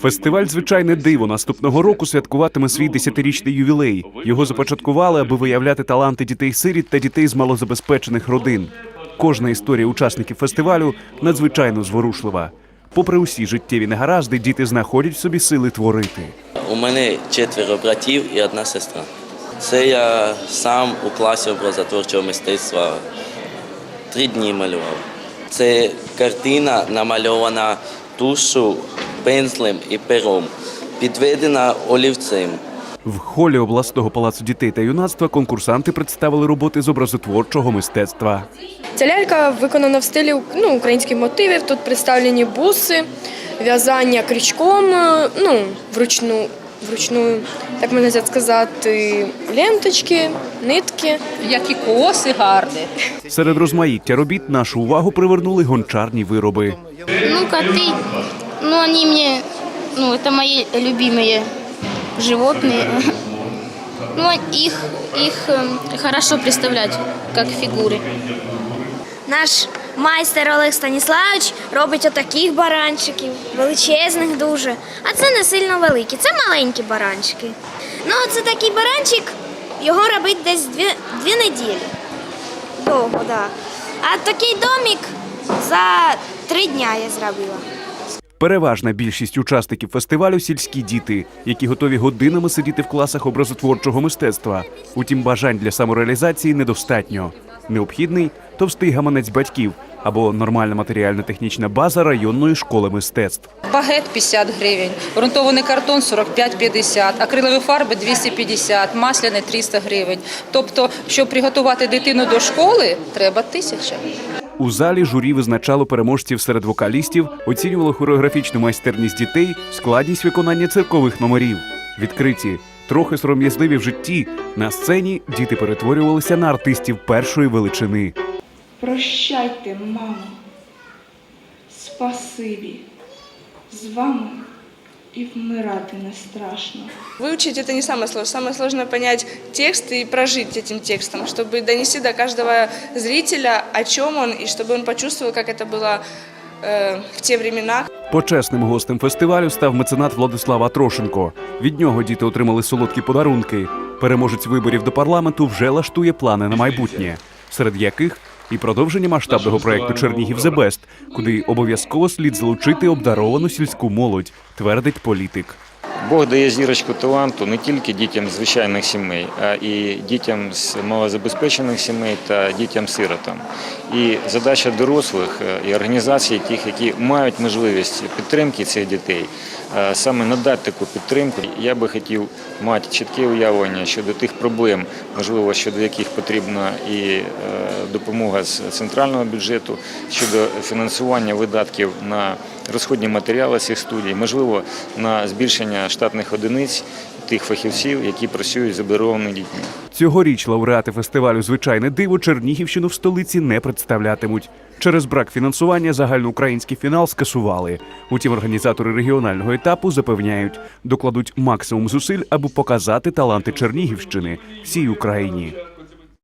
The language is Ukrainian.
Фестиваль Звичайне диво наступного року святкуватиме свій десятирічний ювілей. Його започаткували, аби виявляти таланти дітей-сиріт та дітей з малозабезпечених родин. Кожна історія учасників фестивалю надзвичайно зворушлива. Попри усі життєві негаразди, діти знаходять собі сили творити. У мене четверо братів і одна сестра. Це я сам у класі образотворчого мистецтва три дні малював. Це картина намальована тушу, пензлем і пером, підведена олівцем. В холі обласного палацу дітей та юнацтва конкурсанти представили роботи з образотворчого мистецтва. Ця лялька виконана в стилі ну, українських мотивів. Тут представлені буси, в'язання крючком, е, ну, вручну, вручну, так можна сказати, ленточки, нитки. Які коси гарні. Серед розмаїття робіт нашу увагу привернули гончарні вироби. Ну, коты, ну, они мне, ну, это мои любимые животные. Ну, их, их эм, хорошо представлять, как фигуры. Наш майстер Олег Станіславович робить отаких баранчиків, величезних дуже. А це не сильно великі, це маленькі баранчики. Ну, це такий баранчик, його робить десь дві, дві неділі. Довго, так. Да. А такий домик за три дня я зробила. Переважна більшість учасників фестивалю сільські діти, які готові годинами сидіти в класах образотворчого мистецтва. Утім, бажань для самореалізації недостатньо. Необхідний товстий гаманець батьків або нормальна матеріально-технічна база районної школи мистецтв. Багет 50 гривень, грунтований картон 45-50, акрилові фарби 250, масляне 300 гривень. Тобто, щоб приготувати дитину до школи, треба тисяча. У залі журі визначало переможців серед вокалістів, оцінювало хореографічну майстерність дітей, складність виконання циркових номерів. Відкриті, трохи сором'язливі в житті. На сцені діти перетворювалися на артистів першої величини. Прощайте, мамо. Спасибі. З вами і вмирати не страшно. Выучить это не самое сложное. Самое сложное понять текст и прожить этим текстом, чтобы донести до каждого зрителя, о чем он, и чтобы он почувствовал, как это было э, в те времена. Почесним гостем фестивалю став меценат Владислав Атрошенко. Від нього діти отримали солодкі подарунки. Переможець виборів до парламенту вже лаштує плани на майбутнє, серед яких і продовження масштабного проекту Чернігів Зебест, куди обов'язково слід залучити обдаровану сільську молодь, твердить політик. Бог дає зірочку таланту не тільки дітям звичайних сімей, а і дітям з малозабезпечених сімей та дітям-сиротам. І задача дорослих е, і організацій, тих, які мають можливість підтримки цих дітей, е, саме надати таку підтримку. Я би хотів мати чітке уявлення щодо тих проблем, можливо, щодо яких потрібна і е, допомога з центрального бюджету, щодо фінансування видатків на розходні матеріали цих студій, можливо, на збільшення штатних одиниць тих фахівців, які працюють з обдарованими дітьми. Цьогоріч лауреати фестивалю Звичайне диво Чернігівщину в столиці не представлятимуть. Через брак фінансування загальноукраїнський фінал скасували. Утім, організатори регіонального етапу запевняють, докладуть максимум зусиль, аби показати таланти Чернігівщини всій Україні.